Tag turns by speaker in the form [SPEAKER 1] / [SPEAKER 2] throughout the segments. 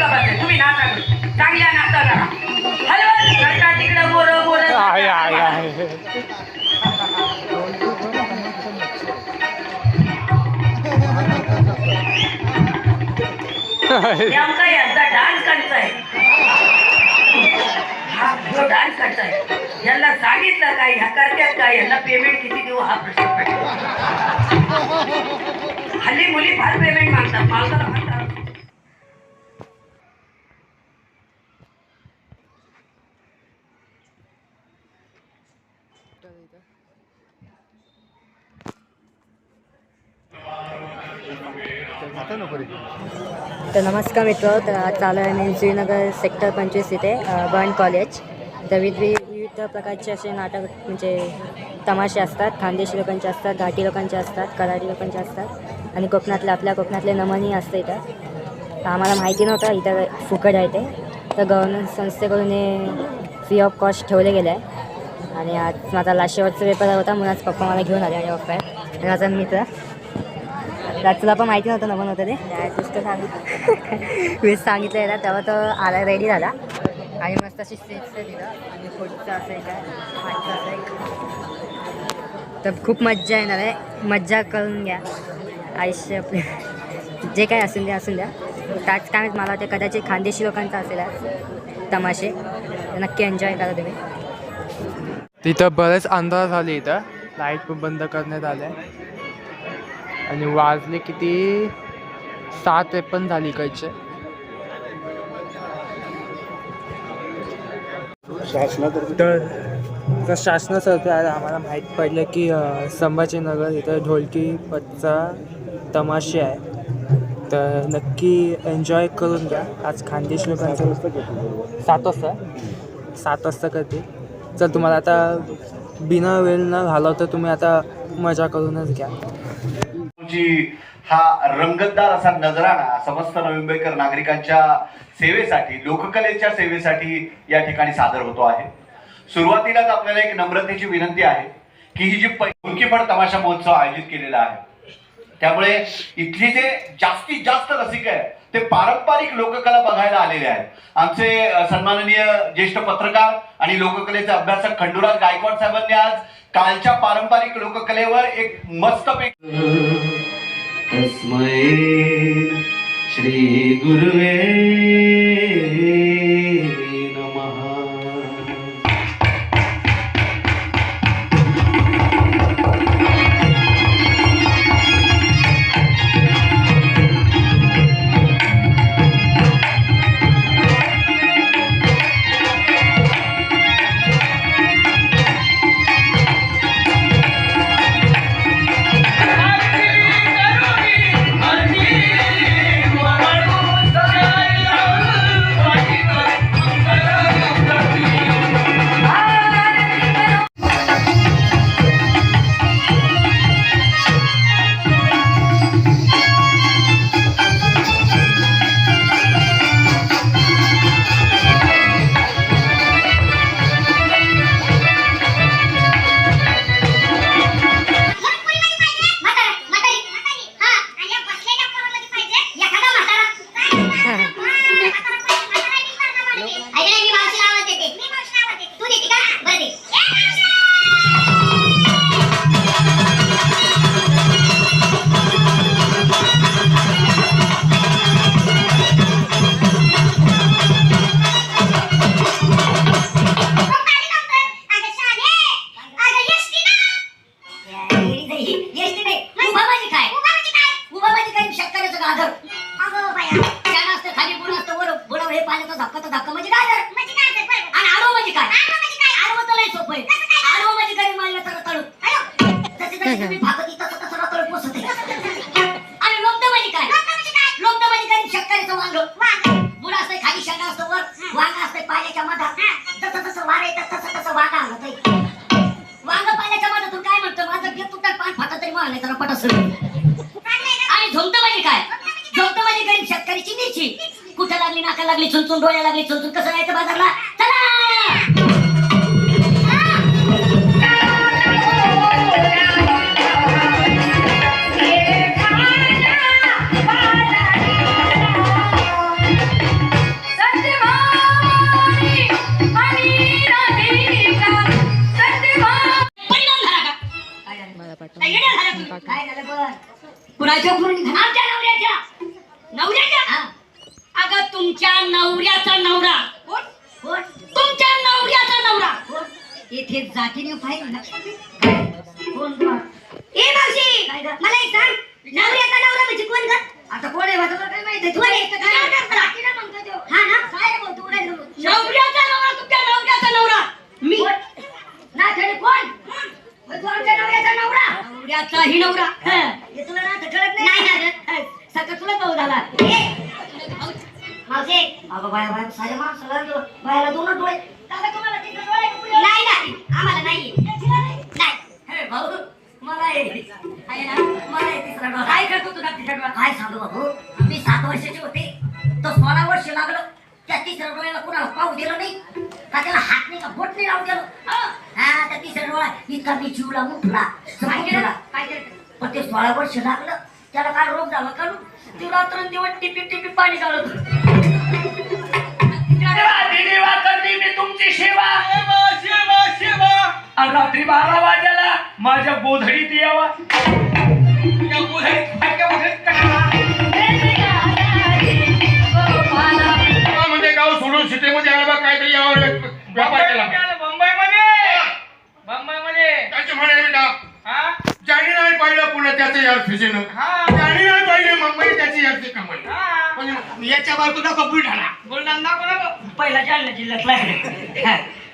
[SPEAKER 1] का बसेल तुम्ही करू. चांगल्या तिकडं
[SPEAKER 2] आहे आहे
[SPEAKER 1] नेमका यांचा डान्स करताय. हा जो डान्स करताय. यांना सांगितलं काय ह्या करत्यात काय यांना पेमेंट किती देऊ हा प्रश्न पडतो हल्ली मुली फार पेमेंट मागतात. म्हणतात
[SPEAKER 3] तर नमस्कार मित्र तर आज चालू आहे मी श्रीनगर सेक्टर पंचवीस इथे बर्न कॉलेज. तर विविध विविध प्रकारचे असे नाटक म्हणजे तमाशे असतात. खानदेशी लोकांचे असतात घाटी लोकांचे असतात कराडी लोकांचे असतात. आणि कोकणातले आपल्या कोकणातले नमनी असतं इथं. तर आम्हाला माहिती नव्हतं इथं फुकट आहे ते. तर गव्हर्नमेंट संस्थेकडून हे फ्री ऑफ कॉस्ट ठेवले गेले आहे. आणि आज माझा लास्ट शेवटचा पेपर होता म्हणून आज पप्पा मला घेऊन आले आणि पप्पा आणि माझा मित्र. तुला पण माहिती नव्हतं नवं नव्हतं ते. नुसतं सांगितलं. मी सांगितलं ना तेव्हा तो आला रेडी झाला. आणि मस्त अशी स्टेजचं दिलं. आणि पुढचं असं एक आहे, मागचं असं एक तर खूप मज्जा येणार आहे. मज्जा करून घ्या. आयुष्य आपले. जे काय असेल ते असून द्या. त्याच काय मला वाटतं कदाचित खानदेशी लोकांचा असेल तमाशे. नक्की एन्जॉय करा तुम्ही.
[SPEAKER 2] तिथं बरेच अंधार झाले इथं. लाइट पण बंद करण्यात आले आणि वाजले किती? सात त्रेपन्न झाली इकडचे. तर तर शासनातर्फे आज आम्हाला माहीत पडलं की संभाजीनगर इथं ढोलकी पथचा तमाशे आहे. तर नक्की एन्जॉय करून घ्या. आज खानदेश लोकांचं सात वाजता. सात वाजता करते चल तुम्हाला आता बिना वेळ न घालवता तुम्ही आता मजा करूनच घ्या.
[SPEAKER 4] जी हा रंगतदार असा नजराणा समस्त नवी मुंबईकर नागरिकांच्या सेवेसाठी लोककलेच्या सेवेसाठी या ठिकाणी सादर होतो आहे. सुरुवातीलाच आपल्याला एक नम्रतेची विनंती आहे की ही जी मुंकीफळ तमाशा महोत्सव आयोजित केलेला आहे. त्यामुळे इथली जे जास्तीत जास्त रसिक आहे ते पारंपरिक लोककला बघायला आलेले आहेत. आमचे सन्माननीय ज्येष्ठ पत्रकार आणि लोककलेचे अभ्यासक खंडुराज गायकवाड साहेबांनी आज कालच्या पारंपरिक लोककलेवर एक मस्तपैकी
[SPEAKER 5] तस्मै श्रीगुरुवे
[SPEAKER 6] जसे जसे तुम्ही भागत तसं तसं रताळू आणि लोमतं म्हणजे काय लोमतं म्हणजे काय? शेतकऱ्याचं वांग बुड असतंय खाली शेंगा असतो वर वांग असतंय पाण्याच्या मधात जसं जसं वार येतं तसं तसं वागा आलं ताई. वांग पाण्याच्या मधातून काय म्हणतो माझं गेट तुटत पान फाटत तरी मला जरा पट आणि झोमतं म्हणजे काय झोमतं म्हणजे गरीब शेतकऱ्याची मिरची कुठं लागली नाका लागली चुनचुन डोळ्या लागली चुनचुन कसं जायचं बाजारला चला कुणाच्या कुणी आमच्या नवऱ्याच्या. नवऱ्याच्या? अगं तुमच्या नवऱ्याचा नवरा. कोण? तुमच्या नवऱ्याचा नवरा. येथे जातीने पाहिजे लक्षात कोण ए मावशी काय मला एक सांग. नवऱ्याचा नवरा म्हणजे कोण ग? आता कोण आहे माझं काय माहिती कोण आहे? काय ना? काय बोलतो कोण नवरा तुमच्या नवऱ्याचा नवरा. मी. कोण? मग तो आमच्या नवऱ्याचा नवरा. नवरा. तुला ना कळत नाही तुला भाऊ झाला. मावशी. अगं बाया बाया साऱ्या माणसाला बायाला दोन डोळे. दादा तुम्हाला तिकडे डोळे का पुढे? नाही नाही. आम्हाला नाही. नाही? भाऊ मला आहे आहे ना? मला तिसरा डोळा. काय करतो तुझा तिसरा डोळा काय सांगू बाबू? मी सात वर्षाचे होते. तर सोळा वर्ष लागलं. त्या तिसऱ्या डोळ्याला कुणाला पाहू दिलं नाही. का त्याला हात नाही का बोट नाही लावून दिलं हा. त्या तिसऱ्या डोळा इतका मी चिवला उठला समजला काय केलं? पण ते सोळा वर्ष लागलं. त्याला काय रोग झाला का ती रात्रंदिवस टिपी टिपी पाणी.
[SPEAKER 1] देवा करते मी तुमची सेवा. सेवा सेवा आणि रात्री बारा वाजायला माझ्या गोधडीत यावा या गोधडीत फाटक्या गोधडीत कशाला?
[SPEAKER 7] हा, म्हणजे गाव सोडून सिटीमध्ये आला बा काहीतरी यावर व्यापार केला.
[SPEAKER 1] मुंबईमध्ये मुंबईमध्ये
[SPEAKER 7] त्याचे म्हणे बेटा
[SPEAKER 1] हा
[SPEAKER 7] ज्याने नाही पाहिलं पुणे त्याचं यार फिजेनं.
[SPEAKER 1] हा.
[SPEAKER 7] ज्याने नाही पाहिले मुंबई त्याची यारची कमाई.
[SPEAKER 1] हा.
[SPEAKER 7] पण याच्या बायको नको बुलढाणा
[SPEAKER 1] बोलणार ना कोणा पहिला जालना जिल्ह्यातला.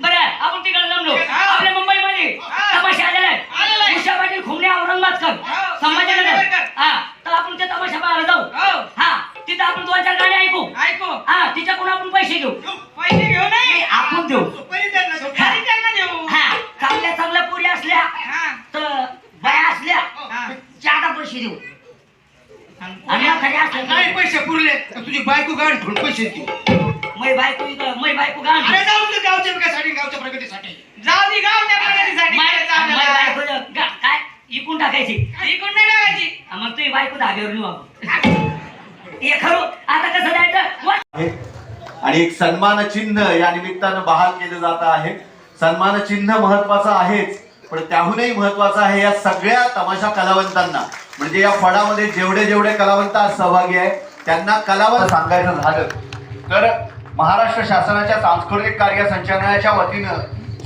[SPEAKER 1] बरं आपण तिकडे जमलो. आपल्या मुंबईमध्ये तमाशा आलेला आहे उषा पाटील खुमणे औरंगाबादकर संभाजीनगर हा. तर आपण ते तमाशा पाहायला जाऊ. हा. तिथं आपण दोन चार गाणी ऐकू. ऐकू. हा. तिच्याकडून आपण पैसे घेऊ. पैसे घेऊ नाही. आपण देऊ. देऊ. हा. चांगल्या चांगल्या पुरी असल्या तर बाया असल्या चार पैसे देऊ. आणि असल्या
[SPEAKER 7] पैसे पुरले? तर तुझी बायको गाडी ठोड पैसे देऊ
[SPEAKER 1] मै बायको इथं मै बायको गाण
[SPEAKER 7] अरे जाऊ दे गावच्या विकासाठी गावच्या प्रगतीसाठी.
[SPEAKER 1] जाऊ दे गाव त्या प्रगतीसाठी. बायको गा- काय? इकून टाकायची. इकून नाही टाकायची. मग तुझी बायको धाब्यावर नेऊ आपण. हे खरं आता कसं जायचं?
[SPEAKER 4] आहे. आणि एक सन्मान चिन्ह या निमित्तानं बहाल केलं जात आहे. सन्मान चिन्ह महत्वाचं आहेच. पण त्याहूनही महत्वाचं आहे या सगळ्या तमाशा कलावंतांना. म्हणजे या फळामध्ये जेवढे जेवढे कलावंत आज सहभागी आहे त्यांना कलावंत सांगायचं झालं. तर महाराष्ट्र शासनाच्या सांस्कृतिक कार्य संचालनाच्या वतीनं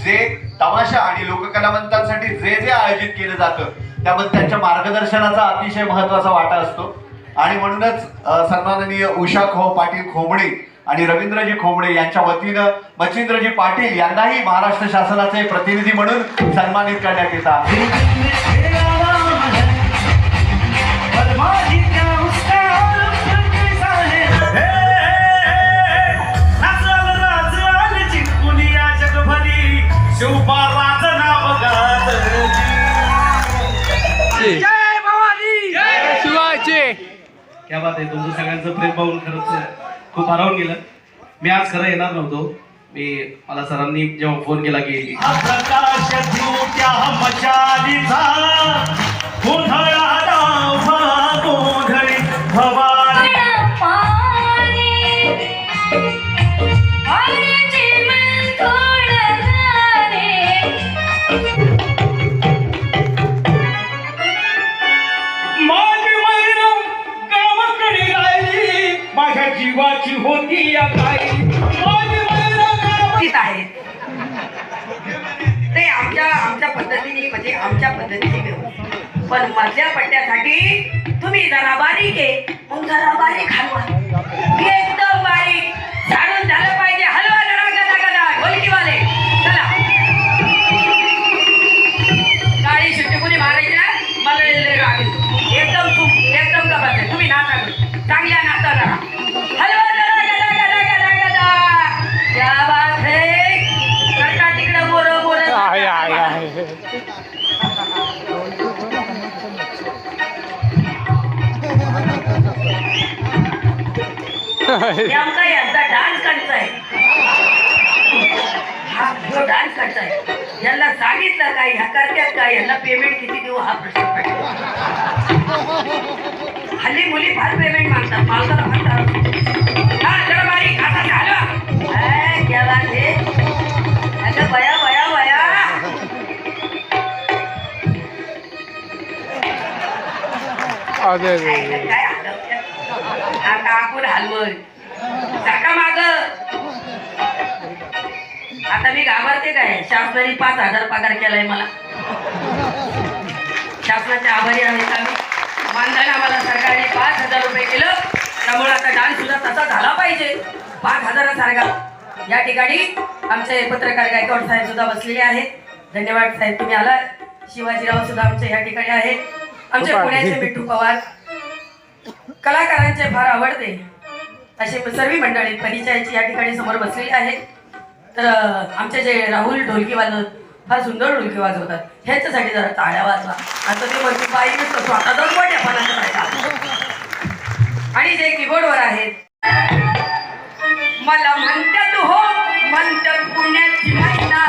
[SPEAKER 4] जे तमाशा आणि लोककलावंतांसाठी जे जे आयोजित केलं जातं त्यामध्ये त्यांच्या मार्गदर्शनाचा अतिशय महत्त्वाचा वाटा असतो. आणि म्हणूनच सन्माननीय उषा खो पाटील खोमणे आणि रवींद्रजी खोमणे यांच्या वतीनं मच्छिंद्रजी पाटील यांनाही महाराष्ट्र शासनाचे प्रतिनिधी म्हणून सन्मानित करण्यात येत आहे
[SPEAKER 2] शिवाजी!
[SPEAKER 5] क्या बात आहे तुमचं सगळ्यांचं प्रेम पाहून खरंच. खूप हरवून गेलं. मी आज खरं येणार नव्हतो. मी मला सरांनी जेव्हा फोन केला की
[SPEAKER 7] माझ्या
[SPEAKER 1] तुम्ही जरा बारीक आहे मग जरा बारीक हलवा एकदम बारीक. झाडून झालं पाहिजे. हलवा जरा गदा गदा. ढोलकीवाले. चला. सुट्टी कुणी मारायची ना? मला राग. एकदम एकदम तुम्ही चांगल्या नाचा जरा. हलवा जरा गदा गदा गदा गदा. क्या बात है? सरका तिकडे मोर मोर नेमका यांचा डान्स करताय. हा जो डान्स करताय. यांना सांगितलं काय ह्या करत्यात काय यांना पेमेंट किती देऊ हा प्रश्न हल्ली मुली फार पेमेंट मागतात मालकाला म्हणतात. हा जरा बारीक आता झालं. क्या बात है. अगं बया बया बया
[SPEAKER 2] अरे
[SPEAKER 1] काय? आता आपण हलवय सारखा माग. आता मी घाबरते काय? शासनाने पाच हजार पगार केलाय मला. शासनाचे आभारी आहेत आम्ही. मानधन आम्हाला सरकारने पाच हजार रुपये केलं त्यामुळे आता डान्स सुद्धा तसा झाला पाहिजे. पाच हजारासारखा या ठिकाणी आमचे पत्रकार गायकवाड साहेब सुद्धा बसलेले आहेत. धन्यवाद साहेब तुम्ही आला शिवाजीराव सुद्धा आमचे या ठिकाणी आहेत. आमचे पुण्याचे मिठू पवार. कलाकारांचे फार आवडते. असे सर्व मंडळी परिचयाची या ठिकाणी समोर बसलेली आहेत. तर आमचे जे राहुल ढोलकी वाजवत फार सुंदर ढोलकी वाजवतात. ह्याच्यासाठी जरा टाळ्या वाजवा. आता ते म्हणतो बाई नुसतं स्वतःचाच मोठ्या पणाचा आणि जे कीबोर्डवर आहेत मला म्हणतात हो म्हणतात पुण्याची महिना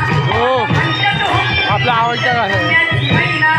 [SPEAKER 1] म्हणतात हो
[SPEAKER 2] आपला आवडता
[SPEAKER 1] महिना